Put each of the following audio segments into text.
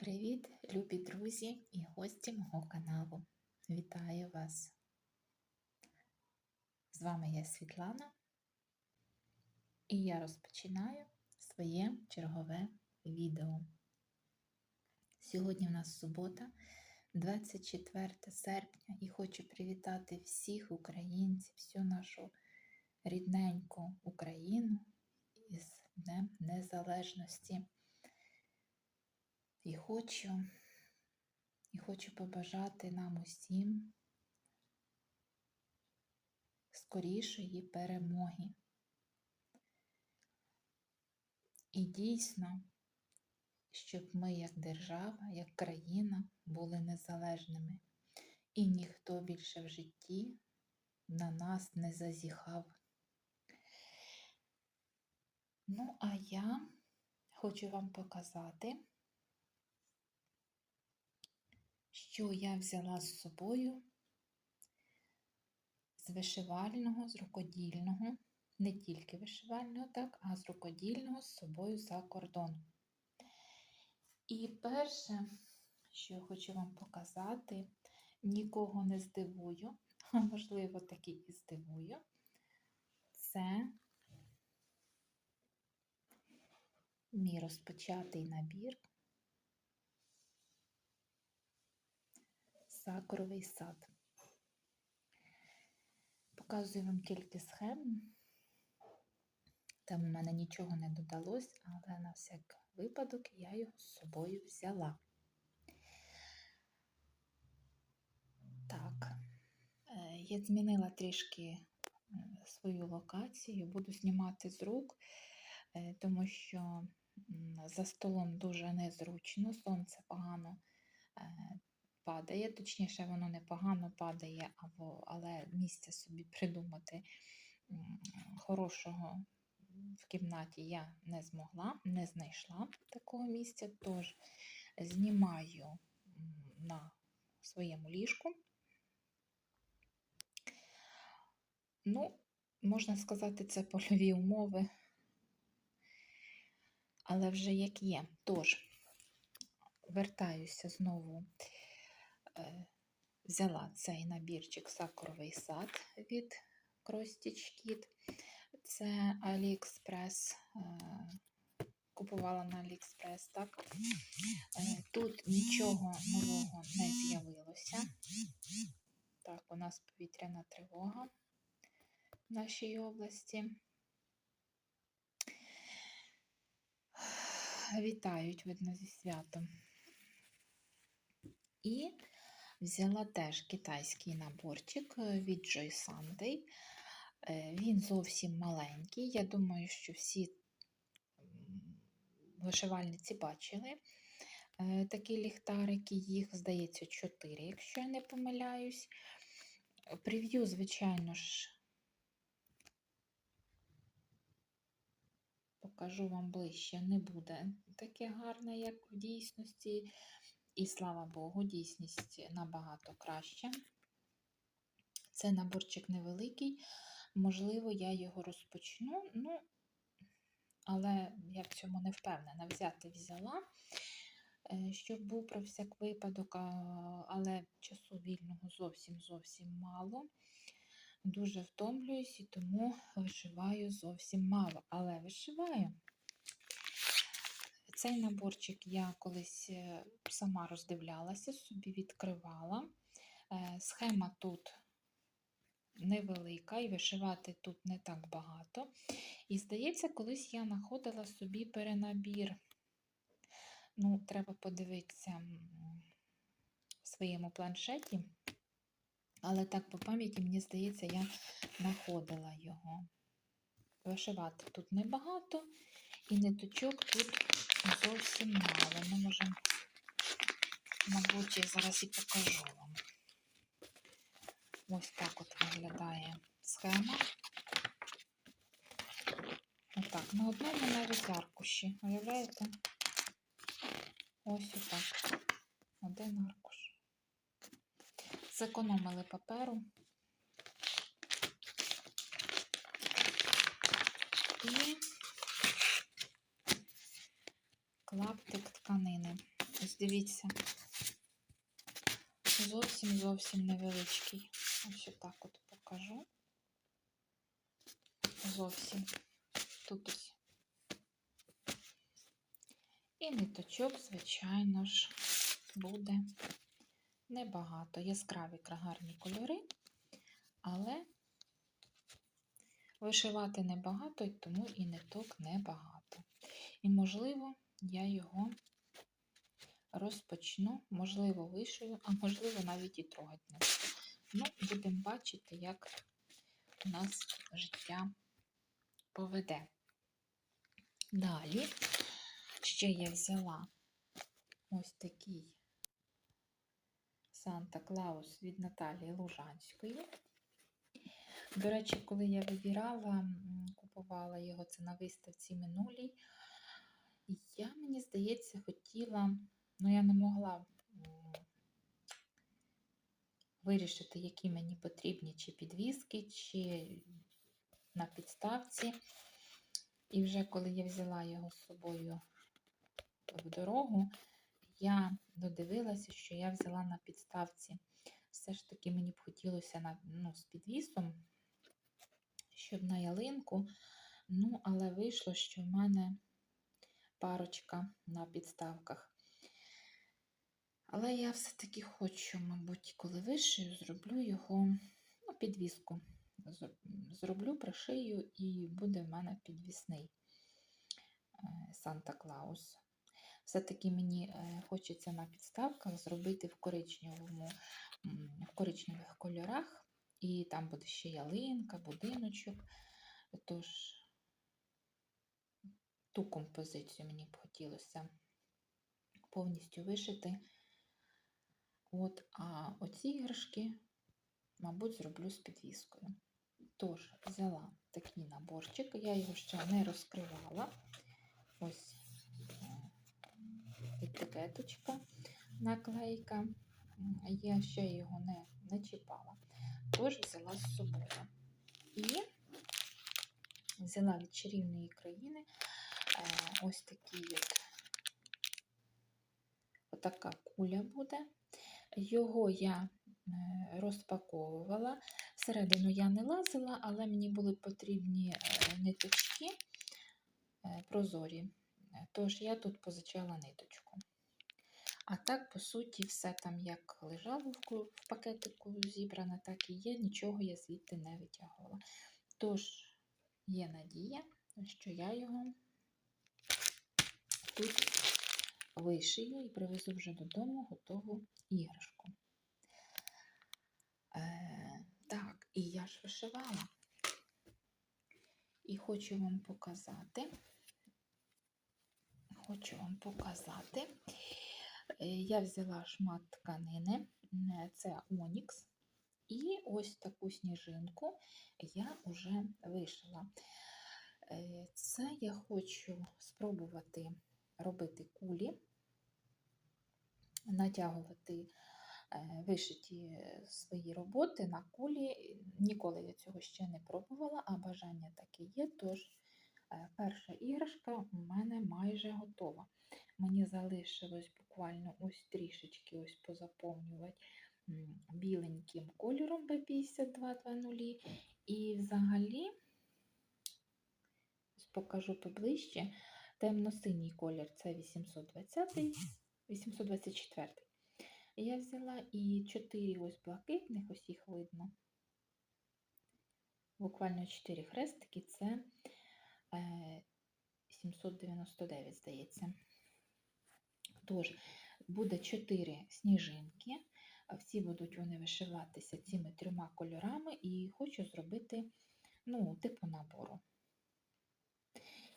Привіт, любі друзі і гості мого каналу. Вітаю вас! З вами я Світлана, і я розпочинаю своє чергове відео. Сьогодні в нас субота, 24 серпня, і хочу привітати всіх українців, всю нашу рідненьку Україну із Днем Незалежності. І хочу, і хочу побажати нам усім скорішої перемоги. І дійсно, щоб ми, як держава, як країна, були незалежними, і ніхто більше в житті на нас не зазіхав. Ну, а я хочу вам показати. Що я взяла з собою з вишивального, з рукодільного, не тільки вишивального, так, а з рукодільного з собою за кордон. І перше, що я хочу вам показати, нікого не здивую, а можливо, таки і здивую, це мій розпочатий набір. Сакуровий сад. Показую вам тільки схему. Там у мене нічого не додалось, але на всяк випадок я його з собою взяла. Так, е, я змінила трішки свою локацію, буду знімати з рук, е, тому що за столом дуже незручно, сонце погано е, падає, точніше, воно непогано падає, але місця собі придумати хорошого в кімнаті я не змогла, не знайшла такого місця, тож знімаю на своєму ліжку. Ну, можна сказати, це польові умови, але вже як є. Тож, вертаюся знову взяла цей набірчик сакуровий сад від Кростіч Кіт. Це Аліекспрес. Е, купувала на Аліекспрес, так? Е, тут нічого нового не з'явилося. Так, у нас повітряна тривога в нашій області. Вітають, видно, зі святом. І Взяла теж китайський наборчик е, від Joy Sunday. Е, він зовсім маленький. Я думаю, що всі вишивальниці бачили е, такі ліхтарики, їх, здається, 4, якщо я не помиляюсь. Прев'ю, звичайно ж, покажу вам ближче, не буде таке гарне, як в дійсності. І слава Богу, дійсність набагато краще. Це наборчик невеликий, можливо, я його розпочну, ну, але я в цьому не впевнена. Взяти взяла, е, щоб був про всяк випадок, але часу вільного зовсім зовсім мало. Дуже втомлююсь і тому вишиваю зовсім мало, але вишиваю. Цей наборчик я колись е, сама роздивлялася, собі відкривала. Е, схема тут невелика, і вишивати тут не так багато. І, здається, колись я знаходила собі перенабір. Ну, треба подивитися в своєму планшеті. Але так, по пам'яті, мені здається, я знаходила його. Вишивати тут небагато, і ниточок тут зовсім мало. Ми можемо, мабуть, я зараз і покажу вам. Ось так от виглядає схема. Отак, на одному навіть аркуші. Уявляєте? Ось отак. Один аркуш. Зекономили паперу. І клаптик тканини. Ось дивіться. Зовсім зовсім невеличкий. Ось отак от покажу. Зовсім. Тут ось. І ниточок, звичайно ж, буде небагато. Яскраві гарні кольори, але вишивати небагато, тому і ниток небагато. І, можливо, я його розпочну, можливо, вишию, а можливо, навіть і трогати. Ну, будемо бачити, як у нас життя поведе. Далі ще я взяла ось такий Санта Клаус від Наталії Лужанської. До речі, коли я вибирала, купувала його це на виставці минулій, я, мені здається, хотіла, ну я не могла вирішити, які мені потрібні, чи підвіски, чи на підставці. І вже коли я взяла його з собою в дорогу, я додивилася, що я взяла на підставці. Все ж таки мені б хотілося на, ну, з підвісом, щоб на ялинку. Ну, але вийшло, що в мене парочка на підставках. Але я все-таки хочу, мабуть, коли вишию, зроблю його ну, підвіску. Зроблю, пришию, і буде в мене підвісний е, Санта Клаус. Все-таки мені е, хочеться на підставках зробити в коричневому, в коричневих кольорах. І там буде ще ялинка, будиночок. Тож ту композицію мені б хотілося повністю вишити. От, а оці іграшки, мабуть, зроблю з підвіскою. Тож, взяла такий наборчик, я його ще не розкривала. Ось е, етикеточка, наклейка. Я ще його не, не чіпала. Тож взяла з собою. І взяла від чарівної країни ось такий от, отака куля буде. Його я е, розпаковувала. Всередину я не лазила, але мені були потрібні е, ниточки е, прозорі. Е, Тож я тут позичала ниточку. А так, по суті, все там як лежало в пакетику зібране, так і є, нічого я звідти не витягувала. Тож є надія, що я його тут вишию і привезу вже додому готову іграшку. Е, так, і я ж вишивала. І хочу вам показати. Хочу вам показати. Е, Я взяла шмат тканини, е, це Онікс. І ось таку сніжинку я вже вишила. Е, Це я хочу спробувати робити кулі, натягувати е, вишиті свої роботи на кулі. Ніколи я цього ще не пробувала, а бажання таке є. Тож е, перша іграшка у мене майже готова. Мені залишилось буквально ось трішечки ось позаповнювати біленьким кольором B5220. І взагалі, покажу поближче, темно-синій колір це 820, 824. Я взяла і 4 ось блакитних, ось їх видно. Буквально 4 хрестики, це е, 799, здається. Тож, буде 4 сніжинки. Всі будуть вони вишиватися цими трьома кольорами, і хочу зробити ну, типу набору.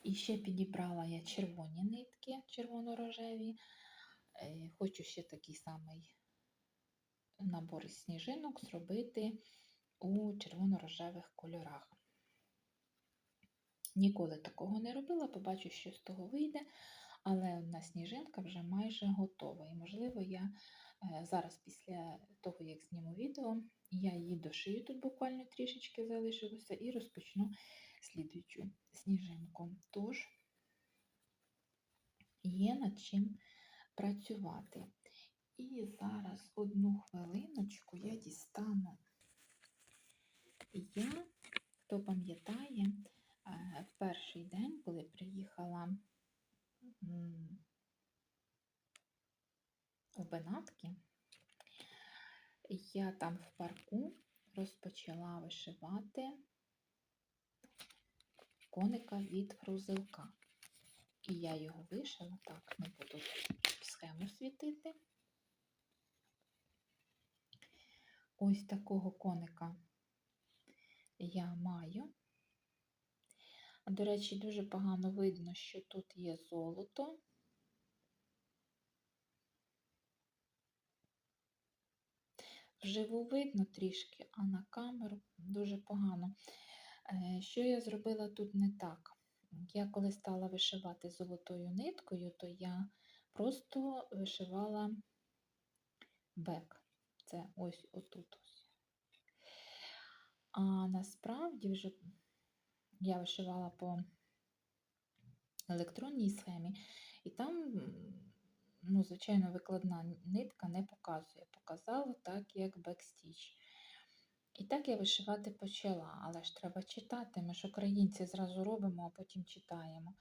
І ще підібрала я червоні нитки, червоно-рожеві. Е, Хочу ще такий самий набор із сніжинок зробити у червоно-рожевих кольорах. Ніколи такого не робила, побачу, що з того вийде, але одна сніжинка вже майже готова. І, можливо, я е, зараз, після того, як зніму відео, я її дошию, тут буквально трішечки залишилося, і розпочну слідуючу сніжинку. Тож, є над чим працювати. І зараз одну хвилиночку я дістану. Я, хто пам'ятає, е, в перший день, коли приїхала у Бенатки, я там в парку розпочала вишивати коника від грузилка. І я його вишила, так, не буду схему світити. Ось такого коника я маю. До речі, дуже погано видно, що тут є золото. Вживу видно трішки, а на камеру дуже погано. Е, Що я зробила тут не так? Я коли стала вишивати золотою ниткою, то я просто вишивала бек. Це ось отут ось. А насправді вже я вишивала по електронній схемі, і там, ну, звичайно, викладна нитка не показує. Показала так, як бекстіч. І так я вишивати почала, але ж треба читати. Ми ж українці зразу робимо, а потім читаємо.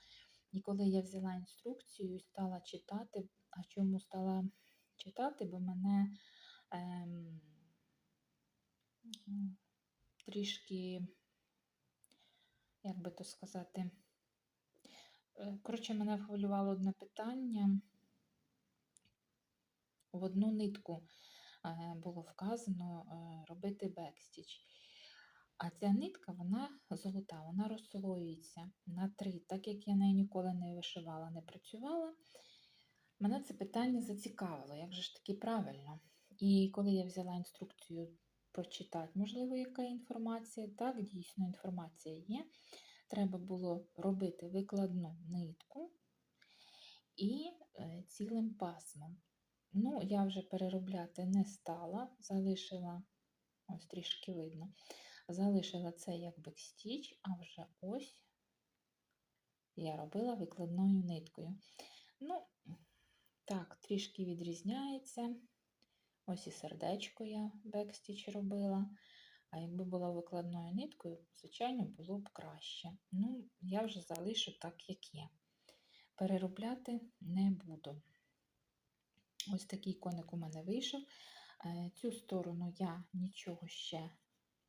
І коли я взяла інструкцію і стала читати, а чому стала читати, бо мене ем, трішки, як би то сказати, е, коротше, мене хвилювало одне питання. В одну нитку було вказано е, робити бекстіч. А ця нитка, вона золота, вона розслоюється на три. Так як я нею ніколи не вишивала, не працювала, мене це питання зацікавило, як же ж таки правильно. І коли я взяла інструкцію прочитати, можливо, яка інформація, так, дійсно, інформація є. Треба було робити викладну нитку і е, цілим пасмом. Ну, я вже переробляти не стала, залишила, ось трішки видно, залишила це як бекстіч, а вже ось я робила викладною ниткою. Ну, так, трішки відрізняється. Ось і сердечко я бекстіч робила. А якби була викладною ниткою, звичайно, було б краще. Ну, я вже залишу так, як є. Переробляти не буду. Ось такий коник у мене вийшов. Е, Цю сторону я нічого ще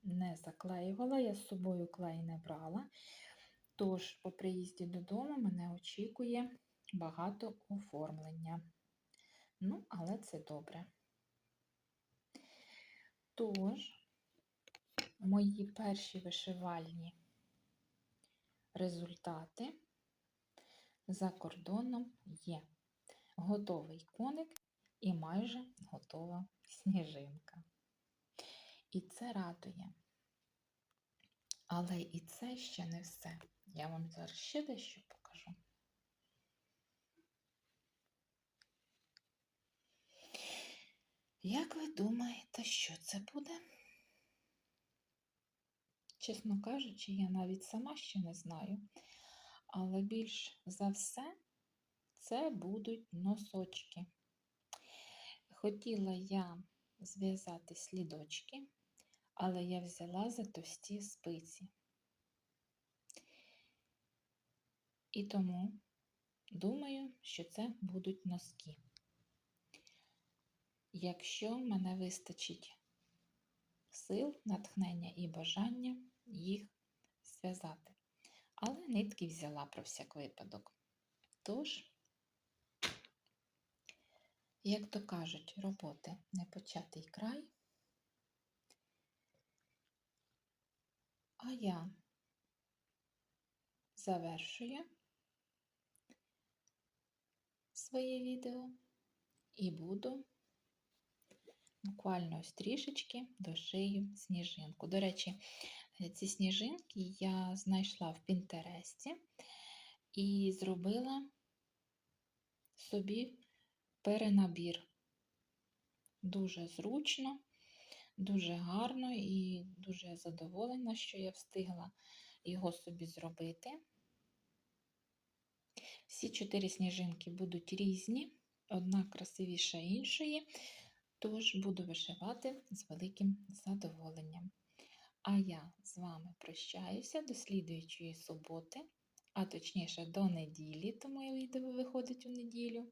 не заклеювала, я з собою клей не брала. Тож, по приїзді додому мене очікує багато оформлення. Ну, але це добре. Тож, мої перші вишивальні результати за кордоном є. Готовий коник і майже готова сніжинка. І це радує. Але і це ще не все. Я вам зараз ще дещо покажу. Як ви думаєте, що це буде? Чесно кажучи, я навіть сама ще не знаю. Але більш за все це будуть носочки. Хотіла я зв'язати слідочки, але я взяла за товсті спиці. І тому думаю, що це будуть носки. Якщо мене вистачить сил, натхнення і бажання їх зв'язати. Але нитки взяла про всяк випадок. Тож, як то кажуть, роботи не початий край. А я завершую своє відео і буду буквально ось трішечки дошию сніжинку. До речі, ці сніжинки я знайшла в Пінтересті і зробила собі перенабір. Дуже зручно, дуже гарно і дуже задоволена, що я встигла його собі зробити. Всі чотири сніжинки будуть різні, одна красивіша іншої, тож буду вишивати з великим задоволенням. А я з вами прощаюся до слідуючої суботи, а точніше до неділі, тому відео виходить у неділю.